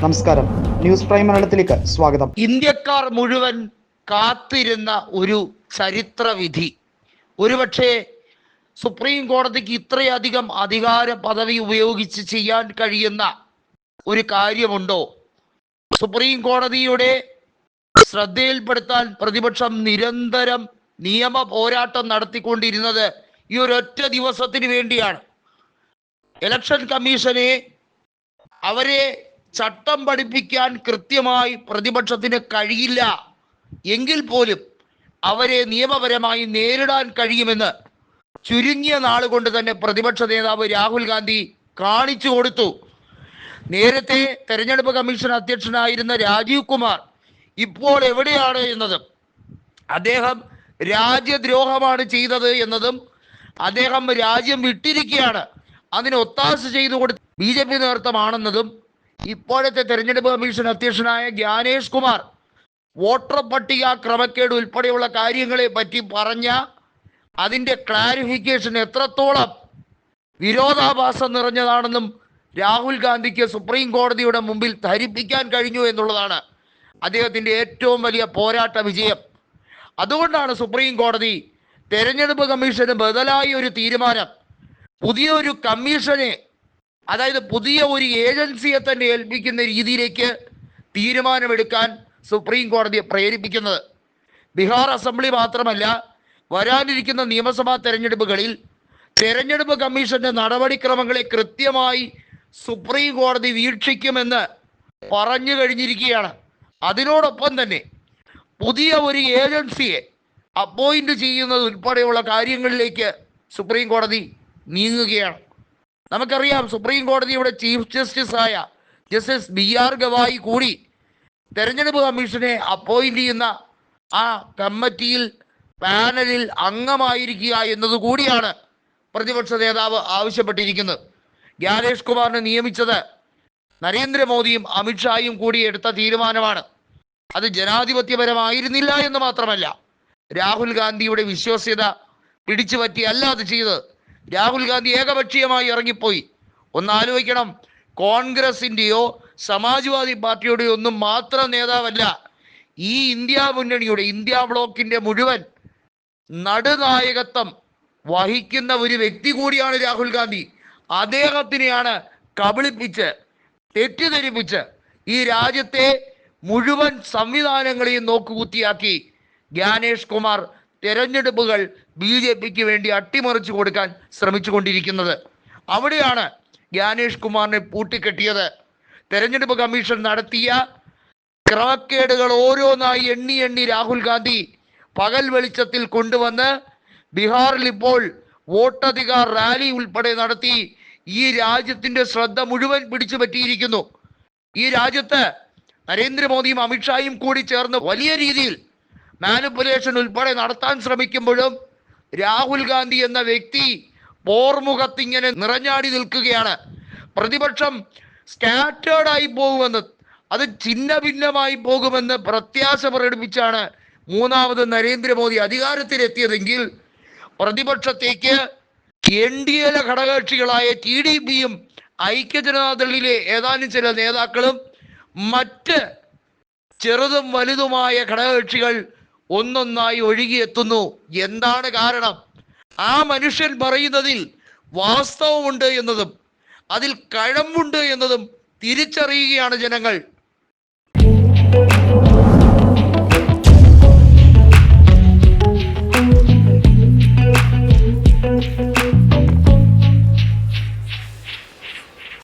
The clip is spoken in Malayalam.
നമസ്കാരം. ന്യൂസ് പ്രൈം മലയാളത്തിലേക്ക് സ്വാഗതം. ഇന്ത്യക്കാർ മുഴുവൻ കാത്തിരുന്ന ഒരു ചരിത്രവിധി. ഒരുപക്ഷെ സുപ്രീം കോടതിക്ക് ഇത്രയധികം അധികാര പദവി ഉപയോഗിച്ച് ചെയ്യാൻ കഴിയുന്ന ഒരു കാര്യമുണ്ടോ? സുപ്രീം കോടതിയുടെ ശ്രദ്ധയിൽപ്പെടുത്താൻ പ്രതിപക്ഷം നിരന്തരം നിയമ പോരാട്ടം നടത്തിക്കൊണ്ടിരുന്നത് ഈ ഒരൊറ്റ ദിവസത്തിന് വേണ്ടിയാണ്. ഇലക്ഷൻ കമ്മീഷനെ അവരെ ചട്ടം പഠിപ്പിക്കാൻ കൃത്യമായി പ്രതിപക്ഷത്തിന് കഴിയില്ല. എങ്കിൽ പോലും അവരെ നിയമപരമായി നേരിടാൻ കഴിയുമെന്ന് ചുരുങ്ങിയ നാളുകൊണ്ട് തന്നെ പ്രതിപക്ഷ നേതാവ് രാഹുൽ ഗാന്ധി കാണിച്ചു കൊടുത്തു. നേരത്തെ തെരഞ്ഞെടുപ്പ് കമ്മീഷൻ അധ്യക്ഷനായിരുന്ന രാജീവ് കുമാർ ഇപ്പോൾ എവിടെയാണ് എന്നതും അദ്ദേഹം രാജ്യദ്രോഹമാണ് ചെയ്തത് എന്നതും അദ്ദേഹം രാജ്യം വിട്ടിരിക്കുകയാണ്. അതിന് ഒത്താശ ചെയ്തു കൊടുത്ത് ബി ജെ പി നേതൃത്വമാണെന്നതും ഇപ്പോഴത്തെ തെരഞ്ഞെടുപ്പ് കമ്മീഷൻ അധ്യക്ഷനായ ജ്ഞാനേഷ് കുമാർ വോട്ടർ പട്ടിക ക്രമക്കേട് ഉൾപ്പെടെയുള്ള കാര്യങ്ങളെ പറ്റി പറഞ്ഞ അതിന്റെ ക്ലാരിഫിക്കേഷൻ എത്രത്തോളം വിരോധാഭാസം നിറഞ്ഞതാണെന്നും രാഹുൽ ഗാന്ധിക്ക് സുപ്രീം കോടതിയുടെ മുമ്പിൽ ധരിപ്പിക്കാൻ കഴിഞ്ഞു എന്നുള്ളതാണ് അദ്ദേഹത്തിന്റെ ഏറ്റവും വലിയ പോരാട്ട വിജയം. അതുകൊണ്ടാണ് സുപ്രീം കോടതി തെരഞ്ഞെടുപ്പ് കമ്മീഷന് ബദലായി ഒരു തീരുമാനം. പുതിയൊരു കമ്മീഷനെ അതായത് പുതിയ ഒരു ഏജൻസിയെ തന്നെ ഏൽപ്പിക്കുന്ന രീതിയിലേക്ക് തീരുമാനമെടുക്കാൻ സുപ്രീം കോടതിയെ പ്രേരിപ്പിക്കുന്നത്. ബീഹാർ അസംബ്ലി മാത്രമല്ല വരാനിരിക്കുന്ന നിയമസഭാ തെരഞ്ഞെടുപ്പുകളിൽ തെരഞ്ഞെടുപ്പ് കമ്മീഷന്റെ നടപടിക്രമങ്ങളെ കൃത്യമായി സുപ്രീം കോടതി വീക്ഷിക്കുമെന്ന് പറഞ്ഞു കഴിഞ്ഞിരിക്കുകയാണ്. അതിനോടൊപ്പം തന്നെ പുതിയ ഒരു ഏജൻസിയെ അപ്പോയിന്റ് ചെയ്യുന്നത് ഉൾപ്പെടെയുള്ള കാര്യങ്ങളിലേക്ക് സുപ്രീം കോടതി നീങ്ങുകയാണ്. നമുക്കറിയാം സുപ്രീം കോടതിയുടെ ചീഫ് ജസ്റ്റിസ് ആയ ജസ്റ്റിസ് ബി ആർ ഗവായി കൂടി തെരഞ്ഞെടുപ്പ് കമ്മീഷനെ അപ്പോയിന്റ് ചെയ്യുന്ന ആ കമ്മിറ്റിയിൽ പാനലിൽ അംഗമായിരിക്കുക എന്നതുകൂടിയാണ് പ്രതിപക്ഷ നേതാവ് ആവശ്യപ്പെട്ടിരിക്കുന്നത്. ജ്ഞാനേഷ് കുമാറിനെ നിയമിച്ചത് നരേന്ദ്രമോദിയും അമിത്ഷായും കൂടി എടുത്ത തീരുമാനമാണ്. അത് ജനാധിപത്യപരമായിരുന്നില്ല എന്ന് മാത്രമല്ല രാഹുൽ ഗാന്ധിയുടെ വിശ്വാസ്യത പിടിച്ചു പറ്റിയല്ല അത് ചെയ്തത്. രാഹുൽ ഗാന്ധി ഏകപക്ഷീയമായി ഇറങ്ങിപ്പോയി. ഒന്ന് ആലോചിക്കണം. കോൺഗ്രസിന്റെയോ സമാജ്വാദി പാർട്ടിയുടെയോ ഒന്നും മാത്രം നേതാവല്ല ഈ ഇന്ത്യ മുന്നണിയുടെ ഇന്ത്യ ബ്ലോക്കിന്റെ മുഴുവൻ നടുനായകത്വം വഹിക്കുന്ന ഒരു വ്യക്തി കൂടിയാണ് രാഹുൽ ഗാന്ധി. അദ്ദേഹത്തിനെയാണ് കബളിപ്പിച്ച് തെറ്റിദ്ധരിപ്പിച്ച് ഈ രാജ്യത്തെ മുഴുവൻ സംവിധാനങ്ങളെയും നോക്കുകുത്തിയാക്കി ജ്ഞാനേഷ് കുമാർ തെരഞ്ഞെടുപ്പുകൾ ബി ജെ പിക്ക് വേണ്ടി അട്ടിമറിച്ചു കൊടുക്കാൻ ശ്രമിച്ചു ശ്രമിച്ചുകൊണ്ടിരിക്കുന്നത്. അവിടെയാണ് ജ്ഞാനേഷ് കുമാറിനെ പൂട്ടിക്കെട്ടിയത്. തെരഞ്ഞെടുപ്പ് കമ്മീഷൻ നടത്തിയ ക്രമക്കേടുകൾ ഓരോന്നായി എണ്ണി എണ്ണി രാഹുൽ ഗാന്ധി പകൽ വെളിച്ചത്തിൽ കൊണ്ടുവന്ന് ബീഹാറിൽ ഇപ്പോൾ വോട്ടധികാർ റാലി ഉൾപ്പെടെ നടത്തി ഈ രാജ്യത്തിന്റെ ശ്രദ്ധ മുഴുവൻ പിടിച്ചു പറ്റിയിരിക്കുന്നു ഈ രാജ്യത്ത് നരേന്ദ്രമോദിയും അമിത്ഷായും കൂടി ചേർന്ന് വലിയ രീതിയിൽ മാനിപ്പുലേഷൻ ഉൾപ്പെടെ നടത്താൻ ശ്രമിക്കുമ്പോഴും രാഹുൽ ഗാന്ധി എന്ന വ്യക്തി പോർമുഖത്ത് ഇങ്ങനെ നിറഞ്ഞാടി നിൽക്കുകയാണ്. പ്രതിപക്ഷം സ്കാറ്റേർഡ് ആയി പോകുമെന്ന് അത് ചിന്ന ഭിന്നമായി പോകുമെന്ന് പ്രത്യാശ പ്രകടിപ്പിച്ചാണ് മൂന്നാമത് നരേന്ദ്രമോദി അധികാരത്തിലെത്തിയതെങ്കിൽ പ്രതിപക്ഷത്തേക്ക് എൻ ഡി എയിലെ ഘടകകക്ഷികളായ ടി ഡി പിയും ഐക്യജനതാദളിലെ ഏതാനും ചില നേതാക്കളും മറ്റ് ചെറുതും വലുതുമായ ഘടകകക്ഷികൾ ഒന്നൊന്നായി ഒഴുകിയെത്തുന്നു. എന്താണ് കാരണം? ആ മനുഷ്യൻ പറയുന്നതിൽ വാസ്തവമുണ്ട് എന്നതും അതിൽ കഴമ്പുണ്ട് എന്നതും തിരിച്ചറിയുകയാണ് ജനങ്ങൾ.